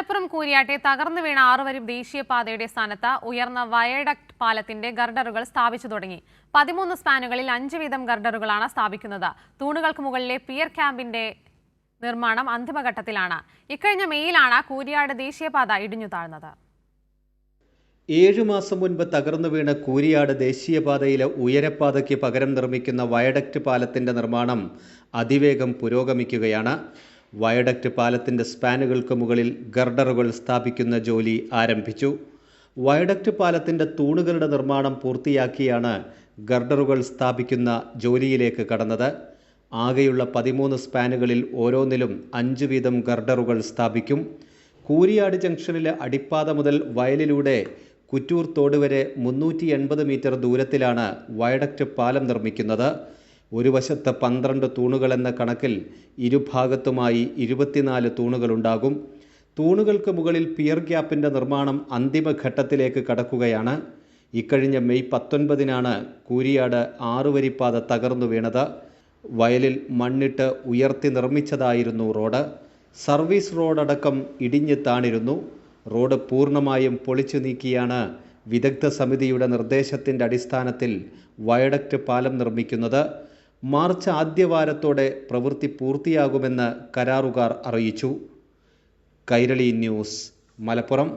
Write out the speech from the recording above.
മലപ്പുറം കൂരിയാട്ടെ തകർന്നു വീണ ആറുവരി ദേശീയപാതയുടെ സ്ഥാനത്ത് ഉയർന്ന വയഡക്ട് പാലത്തിന്റെ ഗർഡറുകൾ സ്ഥാപിച്ചു തുടങ്ങി. പതിമൂന്ന് സ്പാനുകളിൽ അഞ്ച് വീതം ഗർഡറുകളാണ് സ്ഥാപിക്കുന്നത്. തൂണുകൾക്ക് മുകളിലെ പിയർ ക്യാമ്പിന്റെ നിർമ്മാണം അന്തിമഘട്ടത്തിലാണ്. ഇക്കഴിഞ്ഞ മെയിലാണ് കൂരിയാട് ദേശീയപാത ഇടിഞ്ഞു താഴ്ന്നത്. ഏഴു മാസം മുൻപ് തകർന്നു വീണ കൂരിയാട് ദേശീയപാതയിലെ ഉയരപ്പാതയ്ക്ക് പകരം നിർമ്മിക്കുന്ന വയഡക്ട് പാലത്തിന്റെ നിർമ്മാണം അതിവേഗം പുരോഗമിക്കുകയാണ്. വയഡക്റ്റ് പാലത്തിന്റെ സ്പാനുകൾക്ക് മുകളിൽ ഗർഡറുകൾ സ്ഥാപിക്കുന്ന ജോലി ആരംഭിച്ചു. വയഡക്റ്റ് പാലത്തിന്റെ തൂണുകളുടെ നിർമ്മാണം പൂർത്തിയാക്കിയാണ് ഗർഡറുകൾ സ്ഥാപിക്കുന്ന ജോലിയിലേക്ക് കടന്നത്. ആകെയുള്ള പതിമൂന്ന് സ്പാനുകളിൽ ഓരോന്നിലും അഞ്ച് വീതം ഗർഡറുകൾ സ്ഥാപിക്കും. കൂരിയാട് ജംഗ്ഷനിലെ അടിപ്പാത മുതൽ വയലിലൂടെ കുറ്റൂർ തോട് വരെ മുന്നൂറ്റി എൺപത് മീറ്റർ ദൂരത്തിലാണ് വയഡക്റ്റ് പാലം നിർമ്മിക്കുന്നത്. ഒരു വശത്ത് പന്ത്രണ്ട് തൂണുകൾ എന്ന കണക്കിൽ ഇരുഭാഗത്തുമായി ഇരുപത്തിനാല് തൂണുകളുണ്ടാകും. തൂണുകൾക്ക് മുകളിൽ പിയർ ഗ്യാപ്പിന്റെ നിർമ്മാണം അന്തിമഘട്ടത്തിലേക്ക് കടക്കുകയാണ്. ഇക്കഴിഞ്ഞ മെയ് പത്തൊൻപതിനാണ് കൂരിയാട് ആറുവരിപ്പാത തകർന്നു വീണത്. വയലിൽ മണ്ണിട്ട് ഉയർത്തി നിർമ്മിച്ചതായിരുന്നു റോഡ്. സർവീസ് റോഡടക്കം ഇടിഞ്ഞ് താണിരുന്നു. റോഡ് പൂർണമായും പൊളിച്ചു നീക്കിയാണ് വിദഗ്ധ സമിതിയുടെ നിർദ്ദേശത്തിന്റെ അടിസ്ഥാനത്തിൽ വയഡക്റ്റ് പാലം നിർമ്മിക്കുന്നത്. മാർച്ച് ആദ്യവാരത്തോടെ പ്രവൃത്തി പൂർത്തിയാകുമെന്ന് കരാറുകാർ അറിയിച്ചു. കൈരളി ന്യൂസ് മലപ്പുറം.